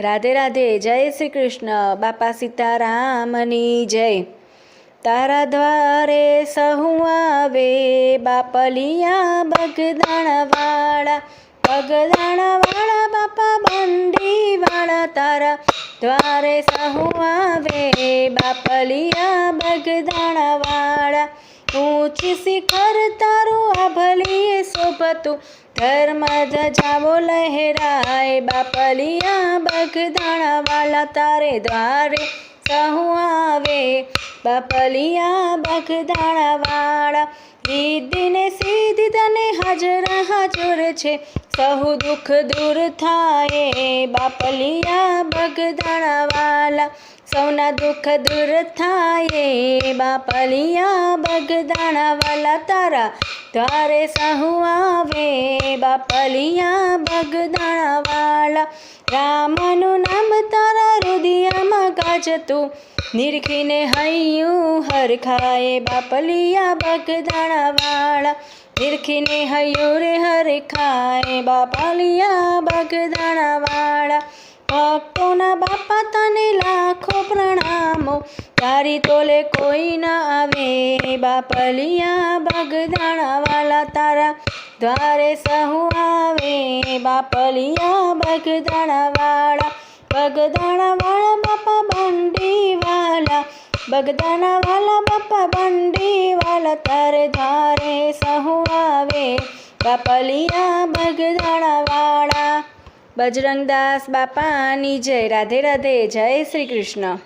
રાધે રાધે, જય શ્રી કૃષ્ણ. બાપા સીતારામની જય. તારા દ્વારે સહુ આવે બાપલિયા બગદાણવાળા. પગદાણવાળા બાપા બંડીવાળા તારા દ્વારે સહુ આવે બાપલિયા બગદાણવાળા. ઊંચી શિખર શોભતું ધર્મ ધજાવો લહેરાય બાપલિયા બગદાણાવાલા તારે દ્વારે સહુ આવે. બાપલિયા બગદાણાવાળા. રીદીને સીધી તને હાજર હાજર છે. સહુ દુઃખ દૂર થાય બાપલિયા બગદાણાવાલા સૌના દુઃખ દૂર થાય બાપલિયા બગદાણાવાલા તારા તારે સહુ આવે બાપલિયા બગદાણાવાલા રામનું નામ તારા હૃદયમાં ગાજતું. નિરખીને હૈયું હરખાએ બાપલિયા બગદાણાવાળા. નિરખીને હૈયું રે હરખાએ બાપલિયા બગદાણાવાળા. ભક્તોના બાપા તને લાખો પ્રણામો, તારી તોલે કોઈ ના આવે. બાપલિયા બગદાણાવાલા તારા દ્વારે સહુ આવે. બાપલિયા બગદાણાવાળા બગદાણાવાળા બાપા બંડીવાલા બગદાણાવાલા બાપા બંડીવાલા, તારે ધારે સહુ આવે. બાપલિયા બગદાણાવાળા બજરંગદાસ બાપાની જય. રાધે રાધે, જય શ્રી કૃષ્ણ.